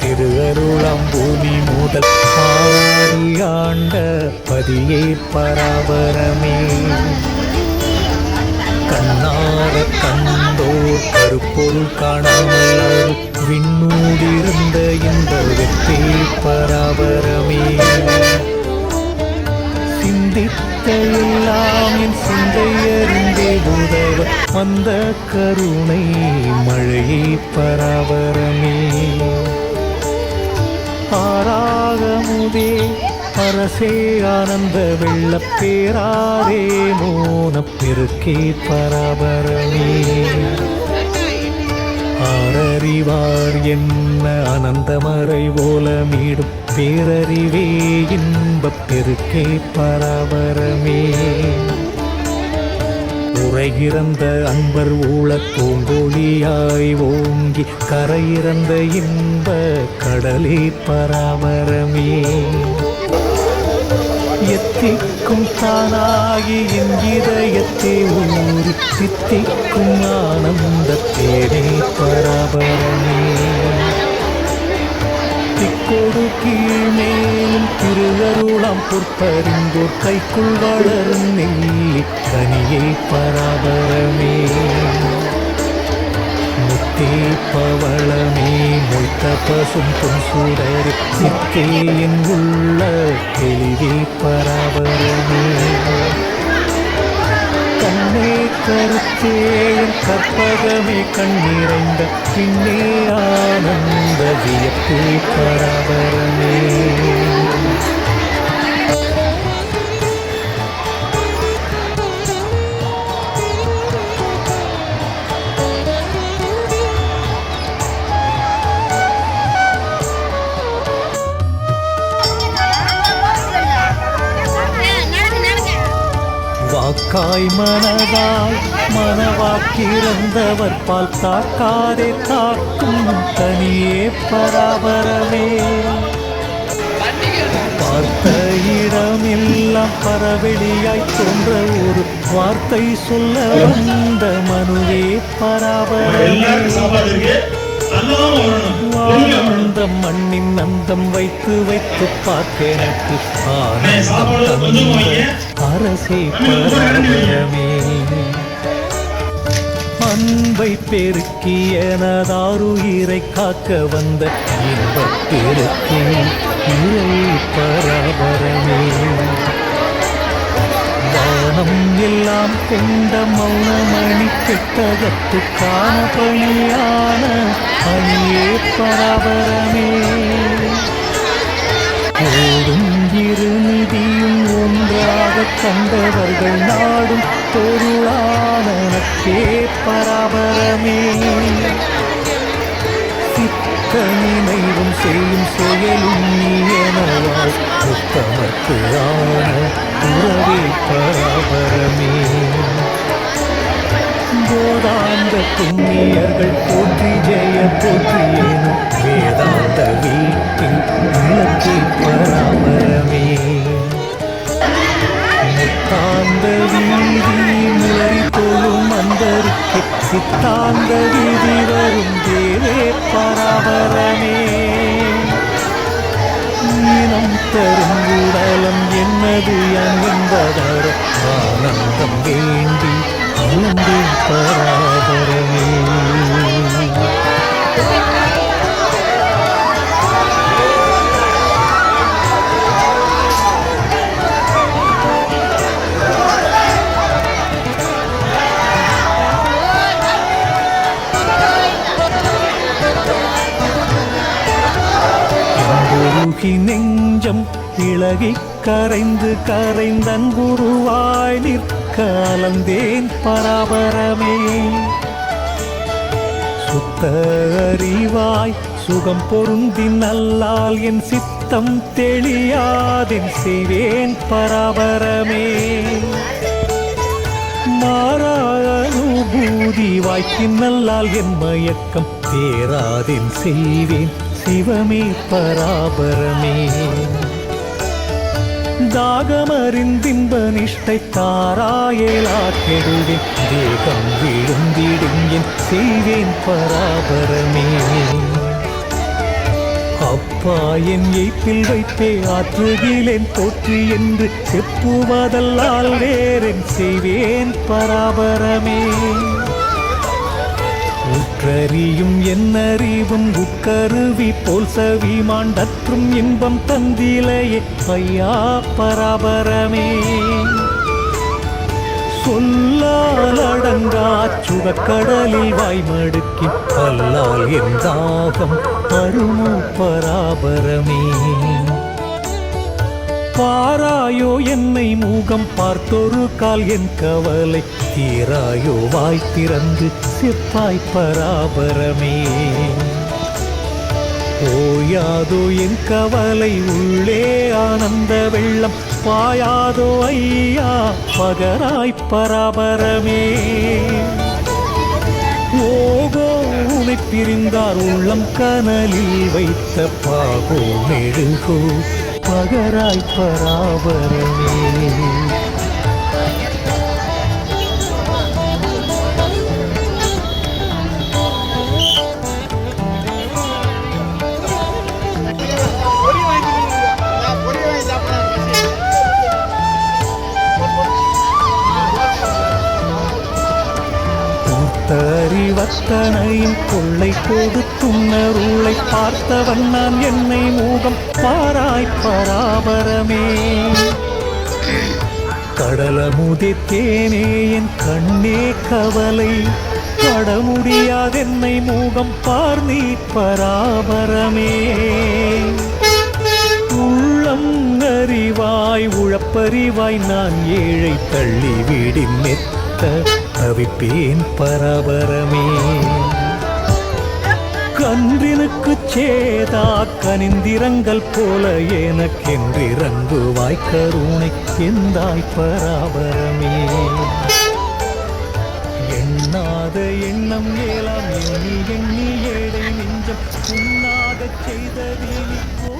திருவருளம் பூமி முதல் ஆண்ட பதியே பராபரமே. கண்ணார கண்டோ கருப்பொருள் காணாமல் அவர் விண்ணூடிருந்த இந்த வெற்றி பராபரமே. சிந்தித்த எல்லாம் என் சிந்தை உதவ வந்த கருணை மழையே பராபரமே. ஆராகமுதே அரசே ஆனந்த வெள்ளப்பேராரே பேராரே மோனப் பராபரமே. ஆரறிவார் என்ன அனந்தமறை ஓலமீடும் பேரறிவே இன்பப் பெருக்கே பராபரமே. உரைகிறந்த அன்பர் ஊழக் பூங்கோழியாய் ஓங்கி கரையிறந்த இன்ப கடலே பராமரமே எத்திக்கும் தானாகி என்கிதயத்தை ஊறி தித்திக்கும் ஆனந்த தேனே பராபரமே திக்கோடு கீழ்மேலும் திருவருளாம் பொற்பறிந்தோர் கைக்குள் வளரும் நெல்லி கனியை பராபரமே. முத்தே பவளமே மொய்த்த பசும் பொன் சுடர் என் உள்ள தெளிவே பராபரமே. கருத்தேயும் கற்பகமே கண்ணிறைந்த பின்னே ஆனந்த வியப்பே பராபரமே. வாக்காய் மனதாய் மனவாக்கிறந்தவர் பால் தாக்காதே தாக்கும் தனியே பராபரமே. பார்த்த இடமெல்லாம் பரவெளியாய் தோன்ற ஒரு வார்த்தை சொல்ல வந்த மனுவே பராபரமே. ஆனந்த மண்ணின் அந்தம் வைத்து வைத்து கொஞ்சம் வைங்க. அரசே. பரமே அன்பை பெருக்கிய நதாருயிரை காக்க வந்த இன்பப் பெருக்கே இறை பராபரமே வானம் எல்லாம் கொண்ட மௌனமணி கெட்டகத்து காண பணியான அணியே பராபரமே ஓடும் இருநிதியும் ஒன்றாக கண்டவர்கள் நாடும் பொருளானே பராபரமே சித்த நினைவும் செய்யும் செயலும் நீ எனவாய் உத்தமக்கு ஆன உறவே பராபரமே போதாந்த புண்ணியர்கள் போற்றி ஜெய போற்றியேனும் வேதாந்த வீட்டில் விளக்கே பராபரமே முத்தாந்த வீதி முளறி தொழும் அந்தருக்கு சித்தாந்த வீதி வரும் தேவே பராபரமே ஈனம் தரும் உடலம் என்னது என்பதர ஆனந்தம் வேண்டி பராபரமே. குருகி நெஞ்சம் இளகி கரைந்து கரைந்தன் குருவாய் நிற்கலந்தேன் பராபரமே. சுத்த அறிவாய் சுகம் பொருந்தி நல்லால் என் சித்தம் தெளியாதென் செய்வேன் பராபரமே. மாறா வாய்க்கின் நல்லால் என் மயக்கம் தேராதென் செய்வேன் சிவமே பராபரமே. தாகமறிந்தின்ப நிஷ்டை தாராயலா கெடுவேன். தேகம் விழுந்திடும் என் செய்வேன் பராபரமே. அப்பா என் எய்ப்பில் வைத்தே ஆற்றுகிலேன் போற்றி என்று செப்புவதல்லால் வேறென் செய்வேன் பராபரமே. உற்றறியும் என்னறிவும் உக்கருவி போல் சவி மாண்டற்றும் இன்பம் தந்திலையே. ஐயா பராபரமே. சொல்லால் அடங்கா சுடக்கடலில் வாய்மடுக்கி பல்லால் என் தாகம் அருமோ பராபரமே. பாராயோ என்னை மூகம் பார்த்தொரு கால் என் கவலை. தீராயோ வாய் திறந்து சிப்பாய் பராபரமே. ஓயாதோ என் கவலை உள்ளே ஆனந்த வெள்ளம். பாயாதோ ஐயா பகராய் பராபரமே. ஓகோ உனை பிரிந்தார் உள்ளம் கனலில் வைத்த பாகோ மெழுகோ. பகராய் பராபரமே தறிவத்தனையும் கொள்ளை கொடுத்துன்னருளை பார்த்தவன் நான். என்னை மூகம் பாராய் பராபரமே. கடலமுதித்தேனே என் கண்ணே கவலை. பட முடியாதென்னை மூகம் பார் நீ பராபரமே. உள்ளம் அறிவாய் பரிவாய் நான் ஏழை தள்ளி வீடின் மெத்த தவிப்பேன் பரபரமே. கன்றினுக்கு சேதா கனிந்திரங்கள் போல எனக்கென்றிறங்குவாய் கருணை எந்தாய் பராபரமே. எண்ணாத எண்ணம் ஏலாம் எண்ணி எண்ணி ஏழை நெஞ்சம் உண்ணாகச் செய்ததே போ